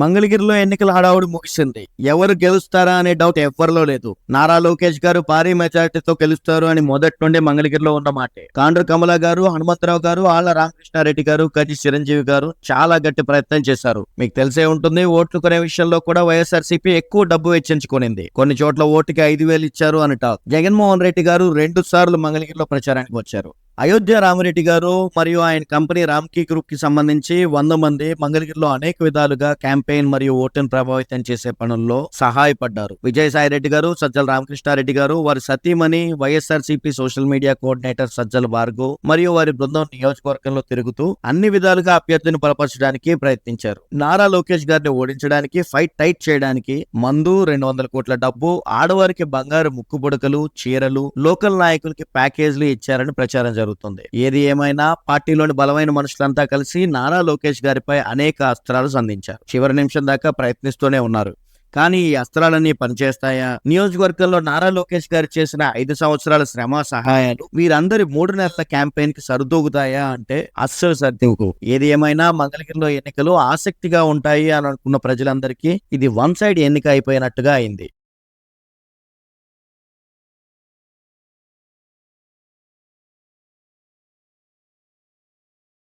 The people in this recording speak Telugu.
మంగళగిరిలో ఎన్నికల హడావుడి ముగిసింది. ఎవరు గెలుస్తారా అనే డౌట్ ఎవ్వరిలో లేదు. నారా లోకేష్ గారు భారీ మెజారిటీతో గెలుస్తారు అని మొదటి నుండి మంగళగిరిలో ఉన్న మాటే. కాండ్రు కమల గారు హనుమంతరావు గారు ఆళ్ళ రామకృష్ణారెడ్డి గారు కటి చిరంజీవి గారు చాలా గట్టి ప్రయత్నం చేశారు. మీకు తెలిసే ఉంటుంది ఓట్లు కొనే విషయంలో కూడా వైఎస్ఆర్సీపీ ఎక్కువ డబ్బు వెచ్చించుకునింది. కొన్ని చోట్ల ఓటుకి ఐదు వేలు ఇచ్చారు అని టాక్. జగన్మోహన్ రెడ్డి గారు రెండు సార్లు మంగళగిరిలో ప్రచారానికి వచ్చారు. అయోధ్య రామరెడ్డి గారు మరియు ఆయన కంపెనీ రామ్కీ గ్రూప్కి సంబంధించి వంద మంది మంగళగిరిలో అనేక విధాలుగా క్యాంపెయిన్ మరియు ఓటును ప్రభావితం చేసే పనుల్లో సహాయపడ్డారు. విజయసాయి రెడ్డి గారు సజ్జల రామకృష్ణారెడ్డి గారు వారి సతీమణి YSR social media coordinator Sajjala Bhargav మరియు వారి బృందం నియోజకవర్గంలో తిరుగుతూ అన్ని విధాలుగా అభ్యర్థిని బలపరచడానికి ప్రయత్నించారు. నారా లోకేష్ గారిని ఓడించడానికి ఫైట్ టైట్ చేయడానికి మందు రెండు వందల కోట్ల డబ్బు ఆడవారికి బంగారు ముక్కు బుడకలు చీరలు లోకల్ నాయకులకి ప్యాకేజీలు ఇచ్చారని ప్రచారం జరుగుతుంది. ఏది ఏమైనా పార్టీలోని బలమైన మనుషులంతా కలిసి నారా లోకేష్ గారిపై అనేక అస్త్రాలు సంధించారు. చివరి నిమిషం దాకా ప్రయత్నిస్తూనే ఉన్నారు. కానీ ఈ అస్త్రాలన్నీ పనిచేస్తాయా? నియోజకవర్గంలో నారా లోకేష్ గారు చేసిన ఐదు సంవత్సరాల శ్రమ సహాయాలు వీరందరి మూడు నెలల క్యాంపెయిన్కి సరిదూగుతాయా అంటే అస్సలు సరిదూగు. ఏది ఏమైనా మంగళగిరిలో ఎన్నికలు ఆసక్తిగా ఉంటాయి అని అనుకున్న ప్రజలందరికీ ఇది వన్ సైడ్ ఎన్నిక అయిపోయినట్టుగా అయింది.